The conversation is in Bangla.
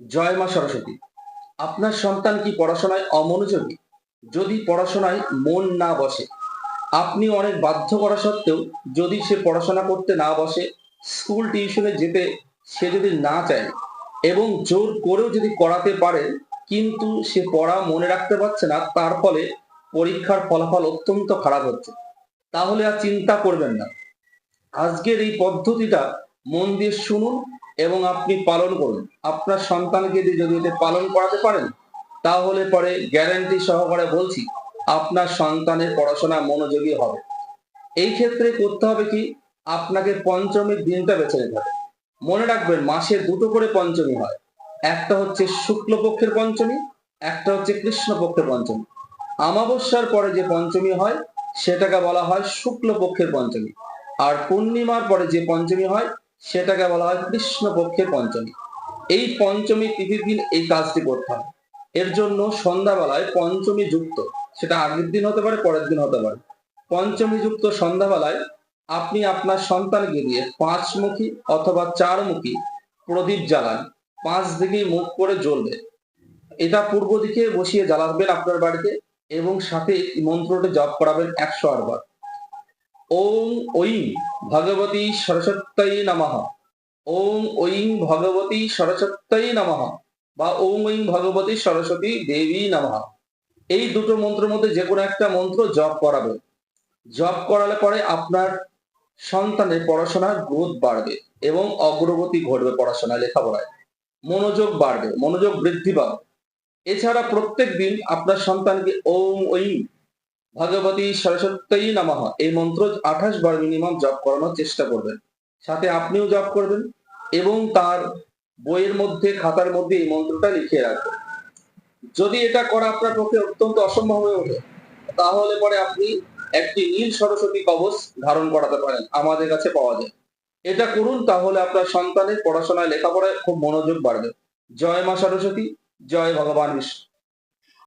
জয় মা সরস্বতী। আপনার সন্তান কি পড়াশোনায় অমনোযোগী? যদি পড়াশোনায় মন না বসে, আপনি অনেক বাধ্য করা সত্ত্বেও যদি সে পড়াশোনা করতে না বসে, স্কুল টিউশনে যেতে সে যদি না চায় এবং জোর করেও যদি করাতে পারে, কিন্তু সে পড়া মনে রাখতে পারছে না, তার ফলে পরীক্ষার ফলাফল অত্যন্ত খারাপ হচ্ছে। তাহলে আর চিন্তা করবেন না। আজকের এই পদ্ধতিটা মন দিয়ে শুনুন এবং আপনি পালন করুন। আপনার সন্তানকে যদি পালন করাতে পারেন, তাহলে পরে গ্যারান্টি সহকারে বলছি, আপনার সন্তানের পড়াশোনা মনোযোগী হবে। এই ক্ষেত্রে করতে হবে কি, আপনাকে পঞ্চমীর দিনটা বেছে নিতে হবে। মনে রাখবেন, মাসে দুটো করে পঞ্চমী হয়। একটা হচ্ছে শুক্লপক্ষের পঞ্চমী, একটা হচ্ছে কৃষ্ণপক্ষের পঞ্চমী। আমাবস্যার পরে যে পঞ্চমী হয়, সেটাকে বলা হয় শুক্লপক্ষের পঞ্চমী। আর পূর্ণিমার পরে যে পঞ্চমী হয় সেটাকে বলা হয় কৃষ্ণপক্ষের পঞ্চমী। এই পঞ্চমী তিথির দিন এই কাজটি করতে হয়। এর জন্য সন্ধ্যাবেলায় পঞ্চমী যুক্ত, সেটা আগের দিন হতে পারে, পরের দিন হতে পারে। পঞ্চমী যুক্ত সন্ধ্যাবেলায় আপনি আপনার সন্তানকে দিয়ে পাঁচমুখী অথবা চারমুখী প্রদীপ জ্বালান, পাঁচ দিকেই মুখ করে জ্বলবে। এটা পূর্ব দিকে বসিয়ে জ্বালাবেন আপনার বাড়িতে এবং সাথে মন্ত্রটি জপ করাবেন একশো আটবার। ওম ঐং ভগবতী সরস্বত্যই নমঃ। ওম ঐং ভগবতী সরস্বত্যই নমঃ বা ওম ঐং ভগবতী সরস্বতী দেবী নমঃ। এই দুটো মন্ত্রের মধ্যে যে কোনো একটা মন্ত্র জপ করাবে। জপ করালে পরে আপনার সন্তানের পড়াশোনার গ্রোথ বাড়বে এবং অগ্রগতি ঘটবে পড়াশোনায়, লেখাপড়ায়। মনোযোগ বাড়বে, মনোযোগ বৃদ্ধি পাবে। এছাড়া প্রত্যেক দিন আপনার সন্তানকে ওম ঐং ভগবতী সরস্বত্যই নমঃ। এই মন্ত্র আঠাশ বার মিনিমাম জপ করানোর চেষ্টা করবেন। সাথে আপনিও জপ করবেন এবং তার বইয়ের মধ্যে, খাতার মধ্যে এই মন্ত্রটা লিখিয়ে রাখবেন। যদি এটা করা আপনার পক্ষে অত্যন্ত অসম্ভব হয়ে ওঠে, তাহলে পরে আপনি একটি নীল সরস্বতী কবচ ধারণ করাতে পারেন, আমাদের কাছে পাওয়া যায়। এটা করুন, তাহলে আপনার সন্তানের পড়াশোনায়, লেখাপড়ায় খুব মনোযোগ বাড়বে। জয় মা সরস্বতী, জয় ভগবান বিষ্ণু।